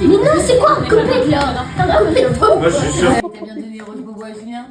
Mais non, c'est quoi Complète là Moi, je suis sûr. T'as bien donné Rose Bobo à Julien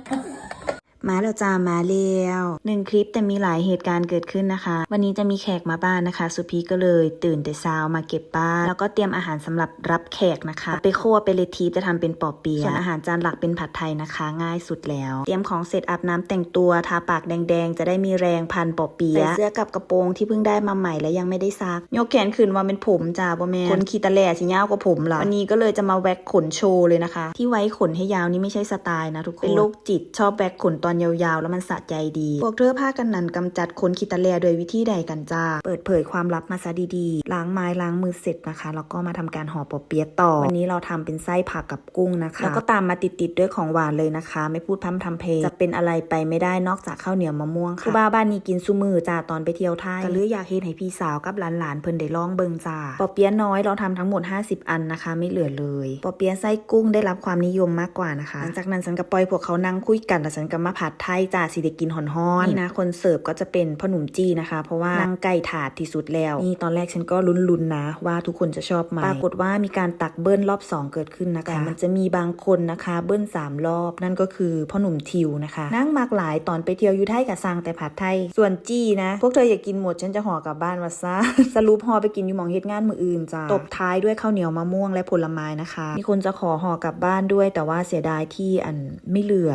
มาแล้วจ้ามาแล้วหนึ่งคลิปแต่มีหลายเหตุการณ์เกิดขึ้นนะคะ วันนี้จะมีแขกมาบ้านนะคะ สุพีก็เลยตื่นแต่เช้ามาเก็บบ้าน แล้วก็เตรียมอาหารสำหรับรับแขกนะคะ ไปคั่วไปเลทีจะทำเป็นปอเปียส่วนอาหารจานหลักเป็นผัดไทยนะคะ ง่ายสุดแล้ว เตรียมของเสร็จอาบน้ำแต่งตัวทาปากแดงๆ จะได้มีแรงพันปอเปียใส่เสื้อกับกระโปรงที่เพิ่งได้มาใหม่และยังไม่ได้ซักยกแขนขึ้นว่าเป็นผมจ้าบ่แม่นคนขีตะแหล่สิยาวกว่าผมล่ะวันนี้ก็เลยจะมาแว็กขนโชว์เลยนะคะ ที่ไว้ขนให้ยาวนี่ไม่ใช่สไตล์นะทุกคนเป็นโรคจิตชอบแว็กขนตอนยาวๆ แล้วมันสะใจดี พวกเธอผ้ากันนันกำจัดขนขีตะแลโดยวิธีใดกันจ้า เปิดเผยความลับมาซะดีๆ ล้างไม้ล้างมือเสร็จนะคะ แล้วก็มาทำการห่อปอเปี๊ยะต่อ วันนี้เราทำเป็นไส้ผักกับกุ้งนะคะ แล้วก็ตามมาติดๆด้วยของหวานเลยนะคะ ไม่พูดพร่ำทำเพลงจะเป็นอะไรไปไม่ได้นอกจากข้าวเหนียวมะม่วงค่ะครูบาบ้านนี้กินซุมือจ้าตอนไปเที่ยวไทยก็เลยอยากเห็นให้พี่สาวกับหลานๆเพิ่นได้ลองเบิงจ้าปอเปี๊ยะน้อยเราทำทั้งหมด 50 อันนะคะ ไม่เหลือเลยปอเปี๊ยะไส้กุ้งได้รับความนิยมมากกว่านะคะหลังจากนั้นฉันก็ปล่อยพวกเขานั่งคุยกันแล้วฉันก็มาผดไทยจ้าสิได้กินหอนๆนี่นะคนเสิร์ฟก็จะเป็นพ่อหนุ่มจี้นะคะ เพราะว่านั่งใกล้ถาดที่สุดแล้ว นี่ตอนแรกฉันก็ลุ้นๆนะ ว่าทุกคนจะชอบไหมปรากฏว่ามีการตักเบิ้ลรอบ 2 เกิดขึ้นนะคะแต่มันจะมีบางคนนะคะ เบิ้ล3 รอบ นั่นก็คือพ่อหนุ่มทิวนะคะนั่งมากหลายตอนไปเที่ยวอยูไทยกับซังแต่ผัดไทย ส่วนจี้นะ พวกเธออยากกินหมดฉันจะห่อกลับบ้านมาซะสรุปห่อไปกินอยู่หมองเฮ็ดงานมืออื่นจ้าตบท้ายด้วยข้าวเหนียวมะม่วงและผลไม้นะคะ มีคนจะขอห่อกลับบ้านด้วย แต่ว่าเสียดายที่อันไม่เหลือ